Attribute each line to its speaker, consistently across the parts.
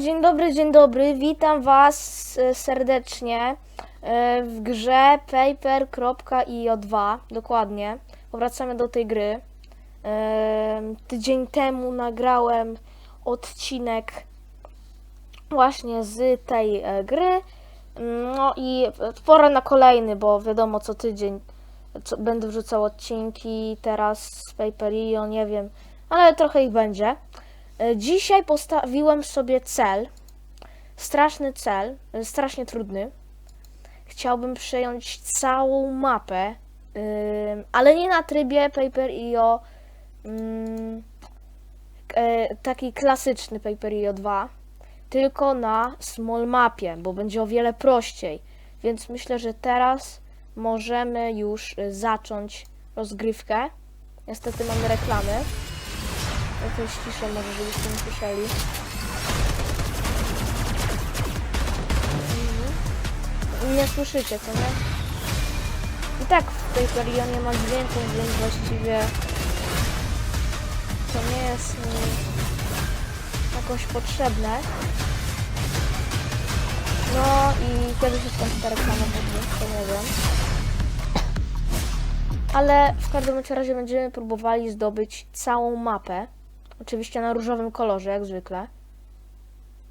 Speaker 1: dzień dobry, dzień dobry. Witam Was e, serdecznie e, w grze paper.io2. Dokładnie. Powracamy do tej gry. E, Tydzień temu nagrałem odcinek właśnie z tej gry. No i pora na kolejny, bo wiadomo co tydzień będę wrzucał odcinki. Teraz z Paper.io, nie wiem, ale trochę ich będzie. E, Dzisiaj postawiłem sobie cel, straszny cel, e, strasznie trudny. Chciałbym przejąć całą mapę, ale nie na trybie Paper.io, e, taki klasyczny Paper.io 2, tylko na small mapie, bo będzie o wiele prościej. Więc myślę, że teraz możemy już zacząć rozgrywkę. Niestety mamy reklamy. Ja to ściszę może, żebyście nie słyszeli. Mhm. Nie słyszycie, co nie? I tak w tej serii nie ma dźwięku, więc właściwie to nie jest mi jakoś potrzebne. No i kiedy się skończy ta reklama, to nie wiem. Ale w każdym razie będziemy próbowali zdobyć całą mapę. Oczywiście na różowym kolorze, jak zwykle.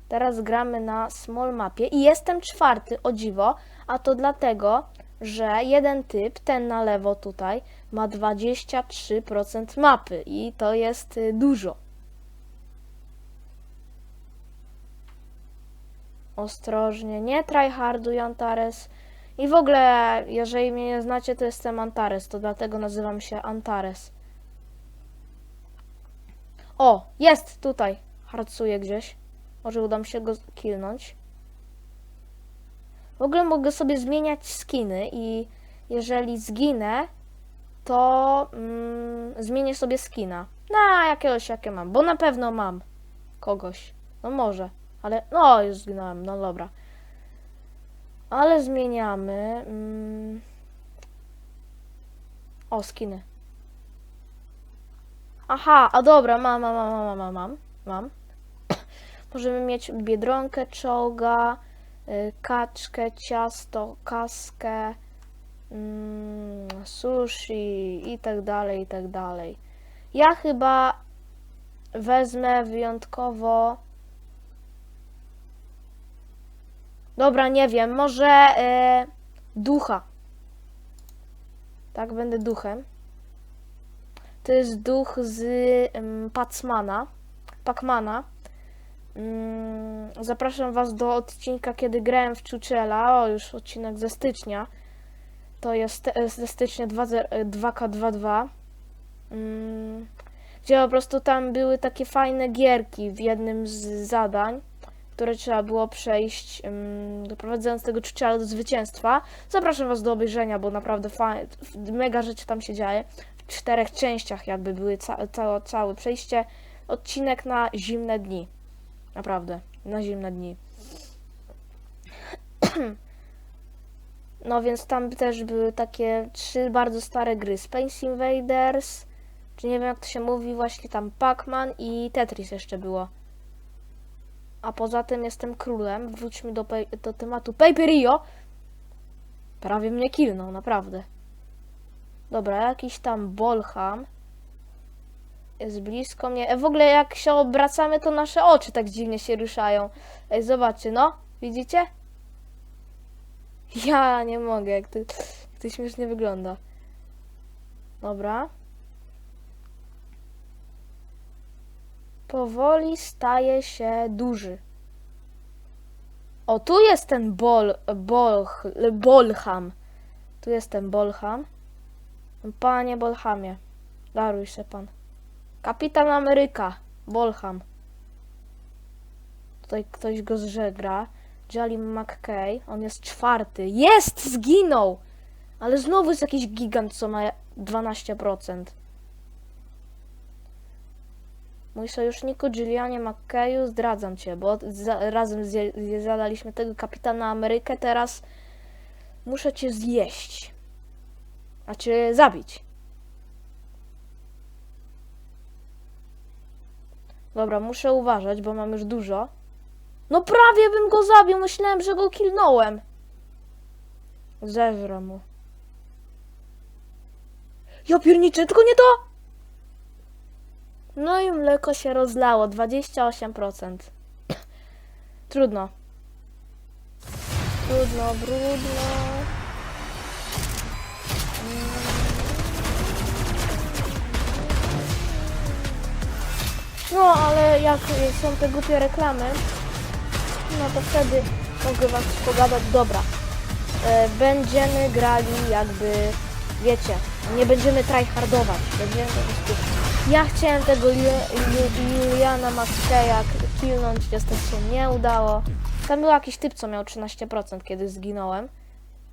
Speaker 1: Teraz gramy na small mapie i jestem czwarty, o dziwo, a to dlatego, że jeden typ, ten na lewo tutaj, ma 23% mapy i to jest y, dużo. Ostrożnie, nie tryharduj Antares. I w ogóle, jeżeli mnie nie znacie, to jestem Antares, to dlatego nazywam się Antares. O, jest tutaj. Harcuje gdzieś. Może uda mi się go killnąć. W ogóle mogę sobie zmieniać skiny i jeżeli zginę, to mm, zmienię sobie skina. Na jakiegoś jakie mam, bo na pewno mam kogoś. No może, ale no już zginąłem, no dobra. Ale zmieniamy. Mm, o, skiny. Aha, a dobra, mam, mam, mam, mam, mam, mam. Możemy mieć biedronkę, czołga, y, kaczkę, ciasto, kaskę, mm, sushi i tak dalej, i tak dalej. Ja chyba wezmę wyjątkowo. Dobra, nie wiem, może e, ducha. Tak, będę duchem. To jest duch z um, Pacmana, Pacmana. Mm, zapraszam Was do odcinka, kiedy grałem w Chuchela. O, już odcinek ze stycznia. To jest te- ze stycznia 20 e, 2K22. Mm, gdzie po prostu tam były takie fajne gierki w jednym z zadań, które trzeba było przejść, um, doprowadzając tego Chuchela do zwycięstwa. Zapraszam Was do obejrzenia, bo naprawdę mega rzeczy tam się dzieje czterech częściach jakby były ca całe, całe przejście. Odcinek na zimne dni. Naprawdę, na zimne dni. No więc tam też były takie trzy bardzo stare gry. Space Invaders, czy nie wiem jak to się mówi, właśnie tam Pac-Man i Tetris jeszcze było. A poza tym jestem królem. Wróćmy do, do tematu Paperio. Prawie mnie kilnął, naprawdę. Dobra, jakiś tam Bolham jest blisko mnie. E, W ogóle jak się obracamy, to nasze oczy tak dziwnie się ruszają. Ej, zobaczcie, no. Widzicie? Ja nie mogę, jak to, jak to śmiesznie wygląda. Dobra. Powoli staje się duży. O, tu jest ten bol, bolch, Bolham. Tu jest ten Bolham. Panie Bolhamie, daruj się pan. Kapitan Ameryka, Bolham. Tutaj ktoś go zżegra. Jolly McKay, on jest czwarty. Jest! Zginął! Ale znowu jest jakiś gigant, co ma 12%. Mój sojuszniku Julianie McKayu, zdradzam cię, bo za, razem zadaliśmy tego kapitana Amerykę, teraz muszę cię zjeść. Znaczy zabić. Dobra, muszę uważać, bo mam już dużo. No prawie bym go zabił, myślałem, że go kilnąłem. Zeżrę mu. Ja pierniczę, tylko nie to! No i mleko się rozlało, 28%. Trudno. Trudno, brudno. No, ale jak są te głupie reklamy, no to wtedy mogę was pogadać. Dobra. E, będziemy grali jakby, wiecie, nie będziemy tryhardować. Będziemy prostu... Ja chciałem tego Ju- Ju- Juliana Mackeya killnąć, niestety się nie udało. Tam był jakiś typ, co miał 13%, kiedy zginąłem.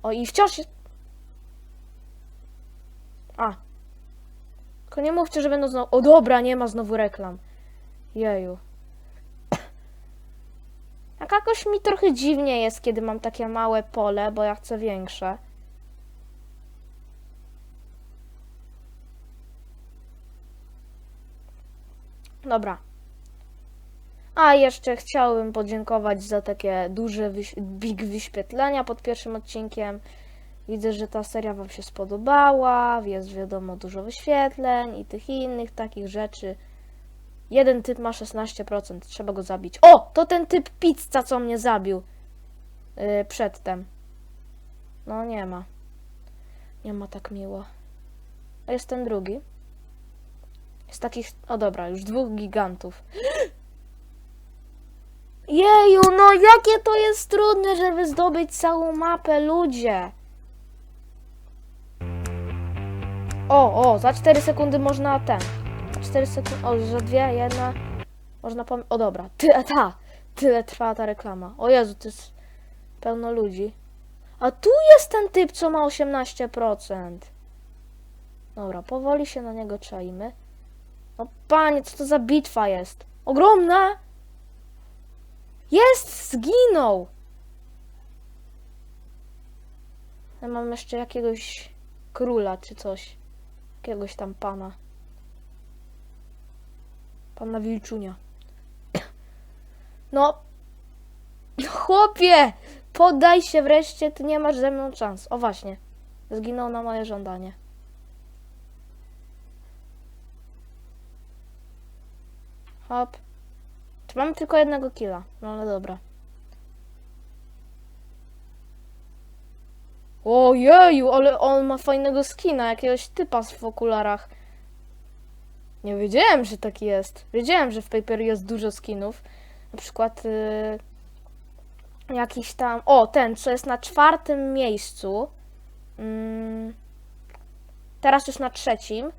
Speaker 1: O, i wciąż jest... A. Tylko nie mówcie, że będą znowu... O, dobra, nie ma znowu reklam. Jeju. Tak jakoś mi trochę dziwnie jest, kiedy mam takie małe pole, bo ja chcę większe. Dobra. A jeszcze chciałbym podziękować za takie duże wyś- big wyświetlenia pod pierwszym odcinkiem. Widzę, że ta seria Wam się spodobała, jest wiadomo dużo wyświetleń i tych innych takich rzeczy. Jeden typ ma 16%, trzeba go zabić. O! To ten typ pizza, co mnie zabił yy, przedtem. No nie ma. Nie ma tak miło. A jest ten drugi. Jest takich. O dobra, już dwóch gigantów. Jeju, no jakie to jest trudne, żeby zdobyć całą mapę, ludzie. O, o, za 4 sekundy można ten. Za 4 sekundy. O, za dwie, jedna. Można pom... O dobra, tyle ta. Tyle trwała ta reklama. O Jezu, to jest pełno ludzi. A tu jest ten typ, co ma 18%. Dobra, powoli się na niego czaimy. No panie, co to za bitwa jest? Ogromna! Jest! Zginął! Ja mam jeszcze jakiegoś króla czy coś. Jakiegoś tam pana. Pana Wilczunia. No. Chłopie! Poddaj się wreszcie, ty nie masz ze mną szans. O właśnie. Zginął na moje żądanie. Hop. Czy mamy tylko jednego killa? No ale dobra. Ojeju, ale on ma fajnego skina, jakiegoś typa w okularach. Nie wiedziałem, że taki jest. Wiedziałem, że w Paper jest dużo skinów. Na przykład y, jakiś tam... O, ten, co jest na czwartym miejscu. Mm, teraz już na trzecim.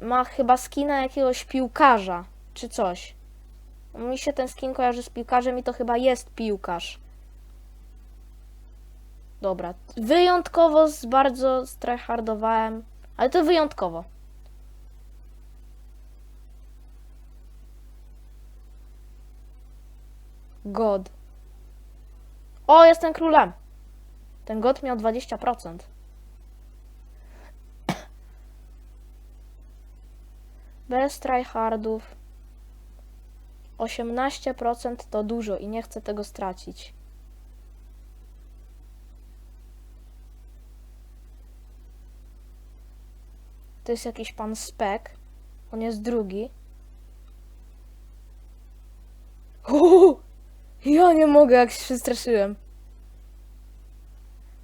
Speaker 1: Ma chyba skina jakiegoś piłkarza, czy coś. Mi się ten skin kojarzy z piłkarzem i to chyba jest piłkarz. Dobra, wyjątkowo z bardzo strajhardowałem, ale to wyjątkowo. God. O, jestem królem. Ten god miał 20%. Bez tryhardów. 18% to dużo i nie chcę tego stracić. To jest jakiś pan Spek. On jest drugi. Uuu, ja nie mogę, jak się przestraszyłem.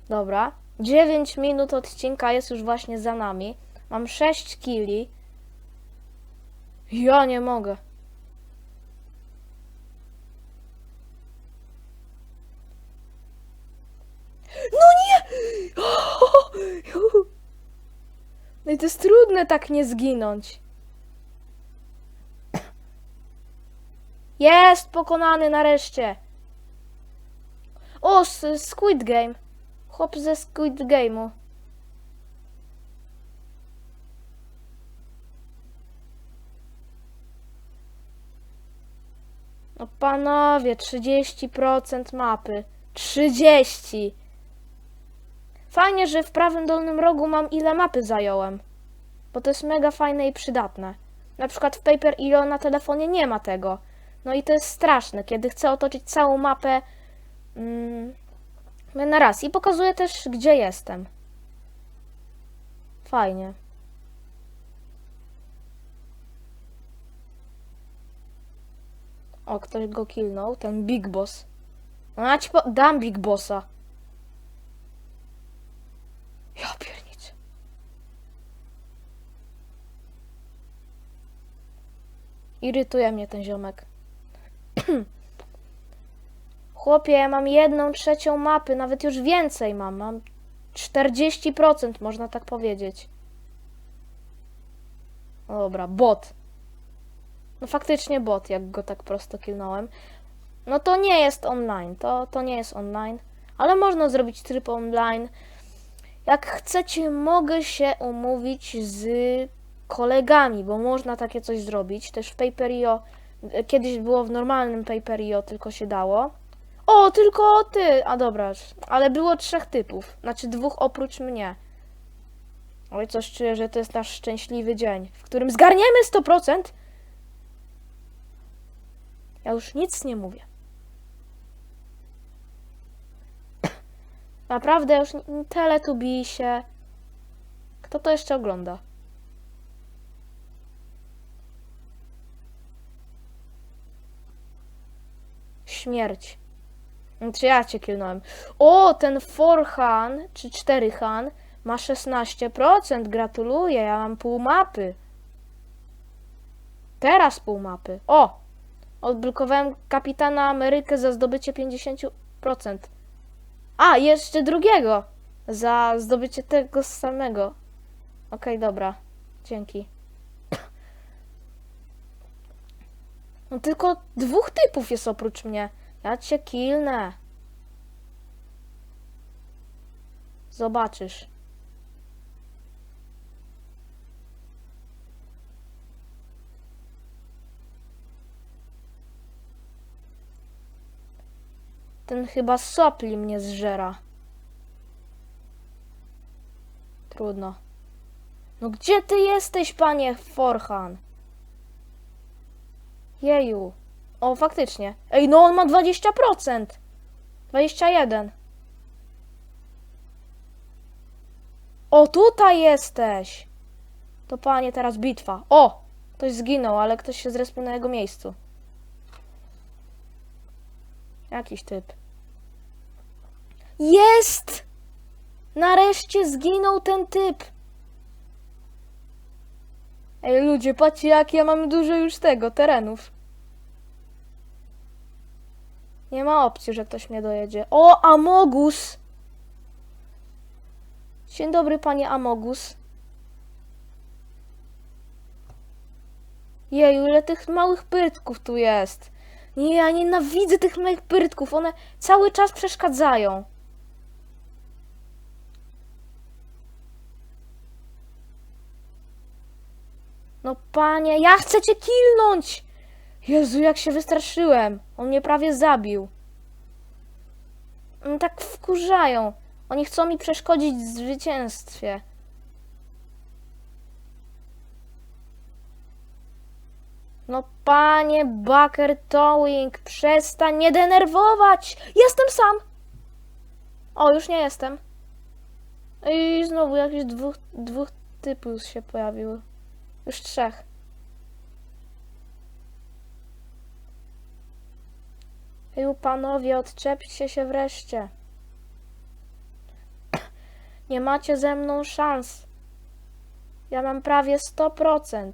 Speaker 1: Dobra. 9 minut odcinka jest już właśnie za nami. Mam 6 kili. Ja nie mogę. No nie! No i to jest trudne tak nie zginąć. Jest pokonany nareszcie. O, Squid Game. Chłop ze Squid Game'u. No panowie, 30% mapy. 30! Fajnie, że w prawym dolnym rogu mam ile mapy zająłem. Bo to jest mega fajne i przydatne. Na przykład w Paper Ilo na telefonie nie ma tego. No i to jest straszne, kiedy chcę otoczyć całą mapę mm, na raz. I pokazuję też, gdzie jestem. Fajnie. O, ktoś go killnął, ten Big Boss. No ja ci dam Big Bossa. Ja pierniczę. Irytuje mnie ten ziomek. Chłopie, ja mam jedną trzecią mapy, nawet już więcej mam. Mam 40%, można tak powiedzieć. No dobra, bot. No faktycznie bot, jak go tak prosto kilnąłem. No to nie jest online, to, to nie jest online, ale można zrobić tryb online. Jak chcecie, mogę się umówić z kolegami, bo można takie coś zrobić. Też w Paperio, kiedyś było w normalnym Paperio, tylko się dało. O, tylko ty! A dobra, ale było trzech typów, znaczy dwóch oprócz mnie. Oj, coś czuję, że to jest nasz szczęśliwy dzień, w którym zgarniemy 100%. Ja już nic nie mówię. Naprawdę już teletubisie. Kto to jeszcze ogląda? Śmierć. Czy ja cię kilnąłem? O, ten Forhan, czy 4Han ma 16%. Gratuluję, ja mam pół mapy. Teraz pół mapy. O! Odblokowałem kapitana Amerykę za zdobycie 50%. A, jeszcze drugiego! Za zdobycie tego samego. Okej, dobra. Dzięki. No tylko dwóch typów jest oprócz mnie. Ja cię kilnę. Zobaczysz. Ten chyba sopli mnie zżera. Trudno. No gdzie ty jesteś, panie Forhan? Jeju. O, faktycznie. Ej, no on ma 20%. 21. O, tutaj jesteś. To panie, teraz bitwa. O! Ktoś zginął, ale ktoś się zrespił na jego miejscu. Jakiś typ. Jest! Nareszcie zginął ten typ. Ej, ludzie, patrzcie, jak ja mam dużo już tego, terenów. Nie ma opcji, że ktoś mnie dojedzie. O, Amogus! Dzień dobry, panie Amogus. Jeju, ile tych małych pyrtków tu jest. Nie, ja nienawidzę tych małych pyrtków. One cały czas przeszkadzają. No panie, ja chcę cię kilnąć! Jezu, jak się wystraszyłem. On mnie prawie zabił. Oni tak wkurzają. Oni chcą mi przeszkodzić w zwycięstwie. No panie Bucker Towing, przestań mnie denerwować! Jestem sam! O, już nie jestem. I znowu jakieś dwóch, dwóch typów się pojawiły. Już trzech. Ej, panowie, odczepcie się wreszcie. Nie macie ze mną szans. Ja mam prawie 100%.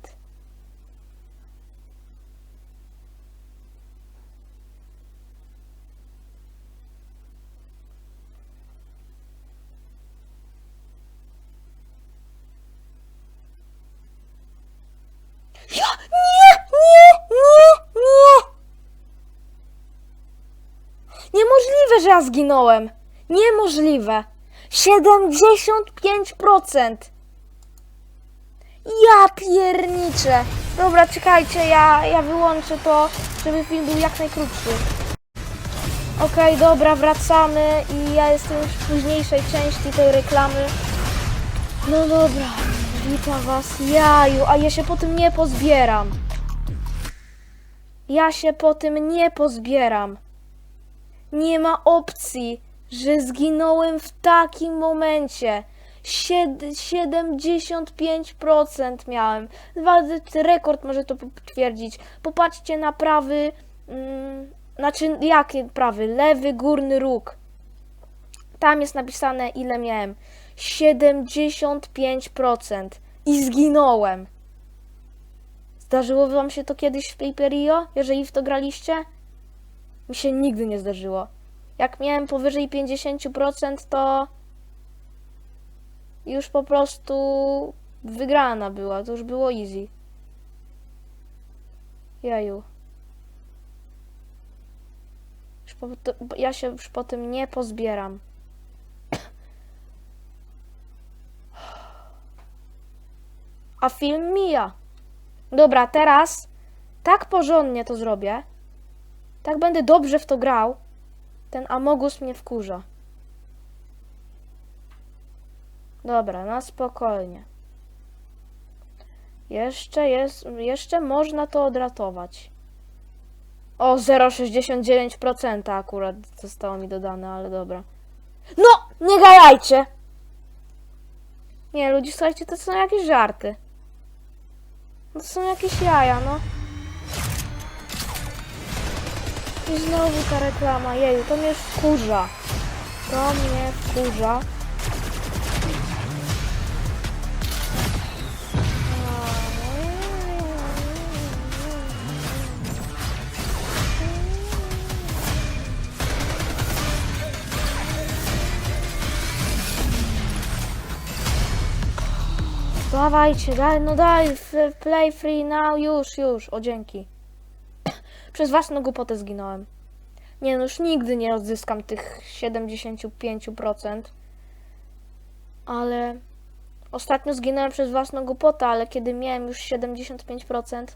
Speaker 1: Ja! Nie! Nie! Nie! Nie! Niemożliwe, że ja zginąłem. Niemożliwe. 75%. Ja pierniczę. Dobra, czekajcie, ja, ja wyłączę to, żeby film był jak najkrótszy. Okej, dobra, wracamy i ja jestem już w późniejszej części tej reklamy. No dobra, witam was. Jaju, a ja się po tym nie pozbieram. Ja się po tym nie pozbieram. Nie ma opcji, że zginąłem w takim momencie. Sied- 75% miałem. Rekord może to potwierdzić. Popatrzcie na prawy, mm, znaczy jakie prawy? Lewy górny róg. Tam jest napisane ile miałem. 75% i zginąłem. Zdarzyło wam się to kiedyś w Paperio, jeżeli w to graliście? Mi się nigdy nie zdarzyło. Jak miałem powyżej 50%, to już po prostu wygrana była. To już było easy. Jaju. Już ja się już po tym nie pozbieram. A film mija. Dobra, teraz tak porządnie to zrobię. Tak będę dobrze w to grał. Ten Amogus mnie wkurza. Dobra, na spokojnie. Jeszcze jest, jeszcze można to odratować. O, 0,69% akurat zostało mi dodane, ale dobra. No, nie gajajcie! Nie, ludzie, słuchajcie, to są jakieś żarty. To są jakieś jaja, no. I znowu ta reklama, jeju, to mnie wkurza. To mnie wkurza. Dawajcie, daj, no daj, play free now, już, już, o dzięki. Przez własną głupotę zginąłem. Nie no, już nigdy nie odzyskam tych 75%. Ale ostatnio zginąłem przez własną głupotę, ale kiedy miałem już 75%,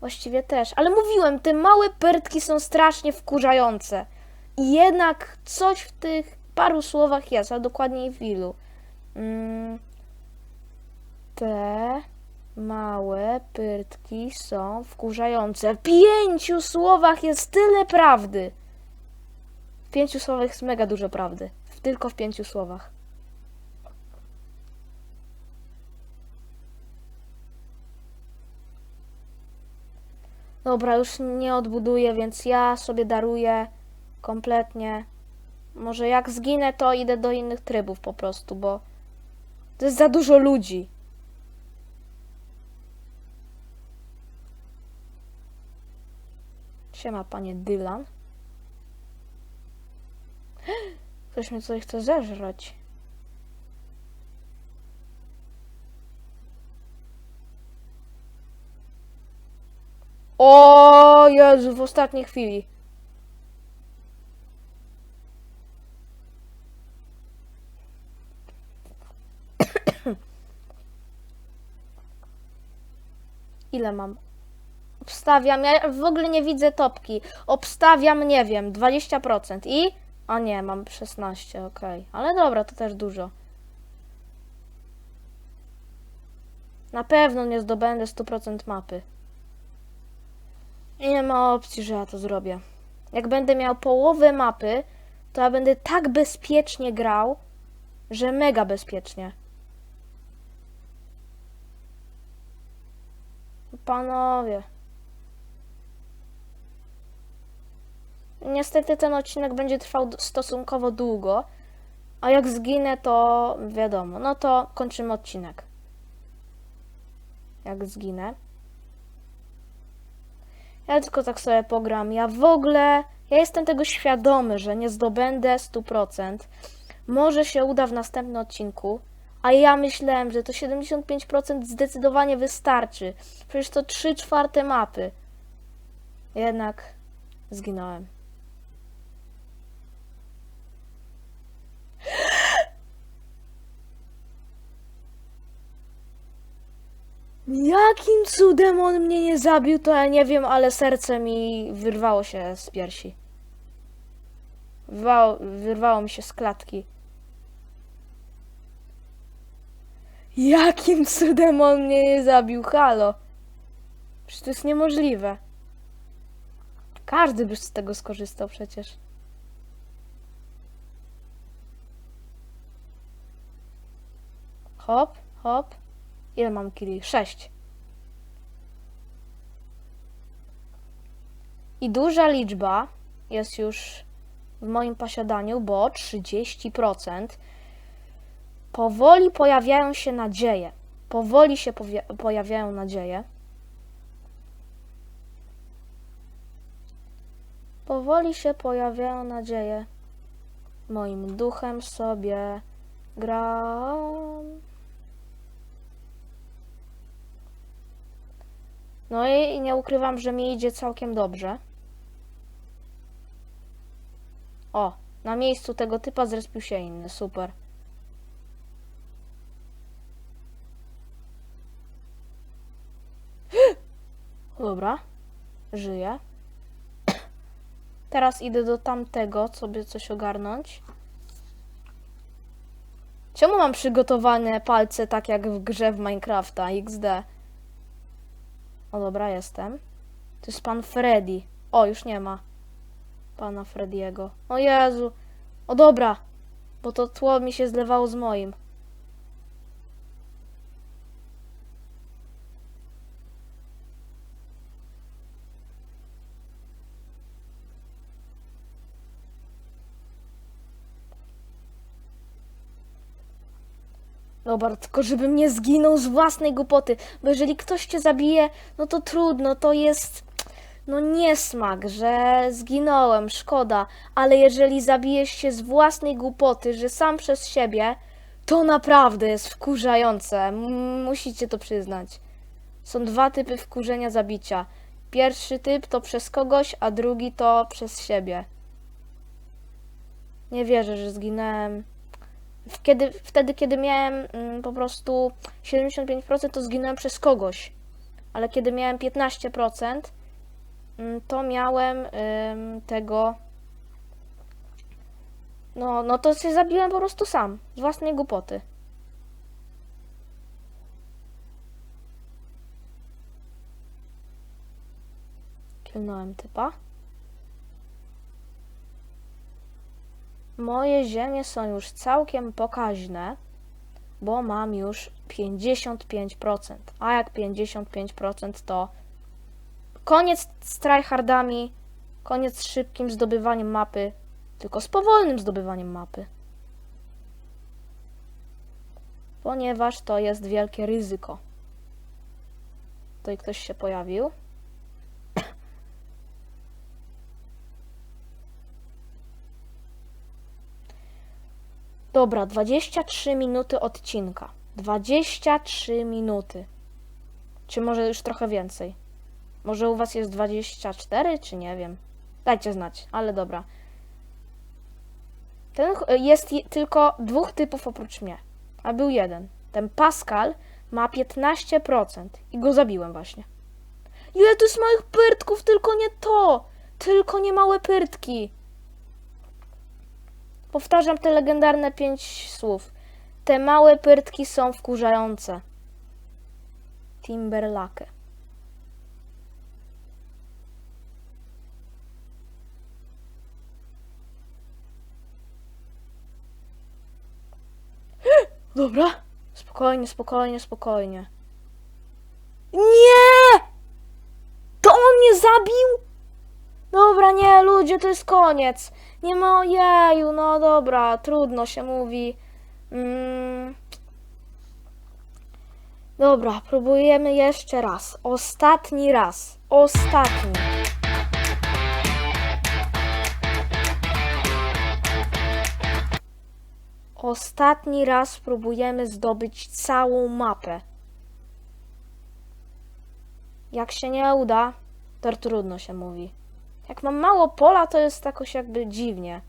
Speaker 1: właściwie też. Ale mówiłem, te małe pertki są strasznie wkurzające. I jednak coś w tych paru słowach jest, a dokładniej w ilu. Mm, te małe pyrtki są wkurzające. W pięciu słowach jest tyle prawdy. W pięciu słowach jest mega dużo prawdy. Tylko w pięciu słowach. Dobra, już nie odbuduję, więc ja sobie daruję kompletnie. Może jak zginę, to idę do innych trybów po prostu, bo to jest za dużo ludzi. Siema, panie Dylan. Ktoś mnie tutaj chce zeżreć. O Jezu, w ostatniej chwili. Ile mam? Obstawiam, ja w ogóle nie widzę topki. Obstawiam, nie wiem, 20% i... A nie, mam 16, okej. Ale dobra, to też dużo. Na pewno nie zdobędę 100% mapy. Nie ma opcji, że ja to zrobię. Jak będę miał połowę mapy, to ja będę tak bezpiecznie grał, że mega bezpiecznie. Panowie. Niestety ten odcinek będzie trwał stosunkowo długo, a jak zginę, to wiadomo, no to kończymy odcinek. Jak zginę. Ja tylko tak sobie pogram. Ja w ogóle, ja jestem tego świadomy, że nie zdobędę 100%. Może się uda w następnym odcinku, a ja myślałem, że to 75% zdecydowanie wystarczy. Przecież to 3 czwarte mapy. Jednak zginąłem. Jakim cudem on mnie nie zabił, to ja nie wiem, ale serce mi wyrwało się z piersi. Wyrwało, wyrwało mi się z klatki. Jakim cudem on mnie nie zabił? Halo. Przecież to jest niemożliwe. Każdy by z tego skorzystał przecież. Hop, hop. Ile mam kili? Sześć. I duża liczba jest już w moim posiadaniu, bo 30%. Powoli pojawiają się nadzieje. Powoli się pojawiają nadzieje. Powoli się pojawiają nadzieje. Moim duchem sobie gram. No i nie ukrywam, że mi idzie całkiem dobrze. O, na miejscu tego typa zrespił się inny, super. Dobra, żyję. Teraz idę do tamtego, sobie coś ogarnąć. Czemu mam przygotowane palce tak jak w grze w Minecrafta XD? O dobra, jestem. To jest pan Freddy. O, już nie ma pana Frediego. O Jezu. O dobra, bo to tło mi się zlewało z moim. Dobra, tylko żebym nie zginął z własnej głupoty, bo jeżeli ktoś cię zabije, no to trudno, to jest no niesmak, że zginąłem, szkoda, ale jeżeli zabijesz się z własnej głupoty, że sam przez siebie, to naprawdę jest wkurzające, M- musicie to przyznać. Są dwa typy wkurzenia zabicia. Pierwszy typ to przez kogoś, a drugi to przez siebie. Nie wierzę, że zginąłem. Kiedy, wtedy, kiedy miałem mm, po prostu 75%, to zginąłem przez kogoś. Ale kiedy miałem 15%, mm, to miałem tego. No, no to się zabiłem po prostu sam, z własnej głupoty. Kilnąłem typa. Moje ziemie są już całkiem pokaźne, bo mam już 55%. A jak 55% to koniec z tryhardami, koniec z szybkim zdobywaniem mapy, tylko z powolnym zdobywaniem mapy. Ponieważ to jest wielkie ryzyko. Tutaj ktoś się pojawił. Dobra, 23 minuty odcinka. 23 minuty. Czy może już trochę więcej? Może u was jest 24, czy nie wiem. Dajcie znać, ale dobra. Ten jest je- tylko dwóch typów oprócz mnie. A był jeden. Ten Pascal ma 15% i go zabiłem właśnie. Ile tu jest małych pyrtków, tylko nie to! Tylko nie małe pyrtki. Powtarzam te legendarne pięć słów. Te małe pyrtki są wkurzające. Timberlake. Dobra. Spokojnie, spokojnie, spokojnie. Nie! To on mnie zabił? Dobra, nie, ludzie, to jest koniec. Nie ma ojeju, no dobra, trudno się mówi. Mm. Dobra, próbujemy jeszcze raz. Ostatni raz. Ostatni. Ostatni raz spróbujemy zdobyć całą mapę. Jak się nie uda, to trudno się mówi. Jak mam mało pola, to jest jakoś jakby dziwnie.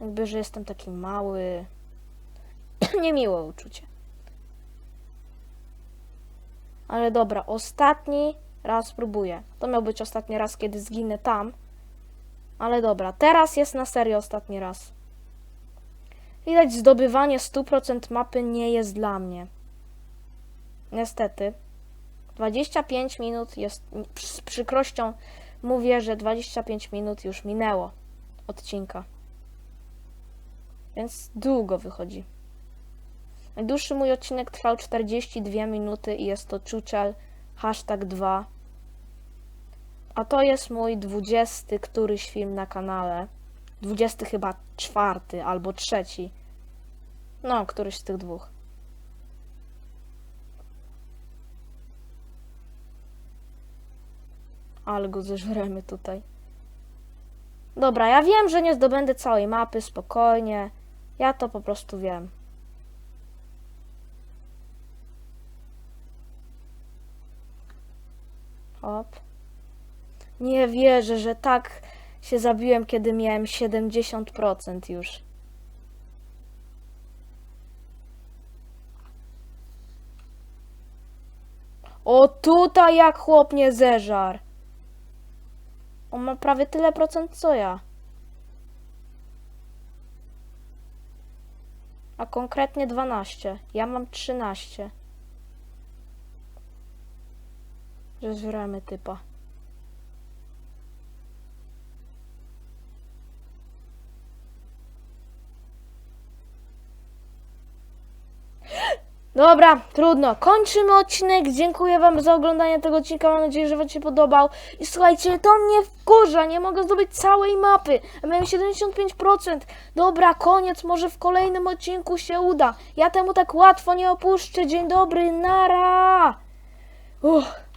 Speaker 1: Jakby, że jestem taki mały. Niemiłe uczucie. Ale dobra, ostatni raz spróbuję. To miał być ostatni raz, kiedy zginę tam. Ale dobra, teraz jest na serio ostatni raz. Widać, zdobywanie 100% mapy nie jest dla mnie. Niestety. 25 minut jest z przykrością mówię, że 25 minut już minęło odcinka. Więc długo wychodzi. Najdłuższy mój odcinek trwał 42 minuty i jest to Czuczel hashtag 2. A to jest mój 20 któryś film na kanale. 20 chyba czwarty albo trzeci. No, któryś z tych dwóch. Ale go zeżremy tutaj. Dobra, ja wiem, że nie zdobędę całej mapy, spokojnie. Ja to po prostu wiem. Hop. Nie wierzę, że tak się zabiłem, kiedy miałem 70% już. O tutaj jak chłop nie zeżar. On ma prawie tyle procent co ja. A konkretnie 12. Ja mam 13. Że typa. Dobra, trudno. Kończymy odcinek. Dziękuję Wam za oglądanie tego odcinka. Mam nadzieję, że Wam się podobał. I słuchajcie, to mnie wkurza. Nie mogę zdobyć całej mapy. Miałem 75%. Dobra, koniec. Może w kolejnym odcinku się uda. Ja temu tak łatwo nie opuszczę. Dzień dobry, nara. Uff.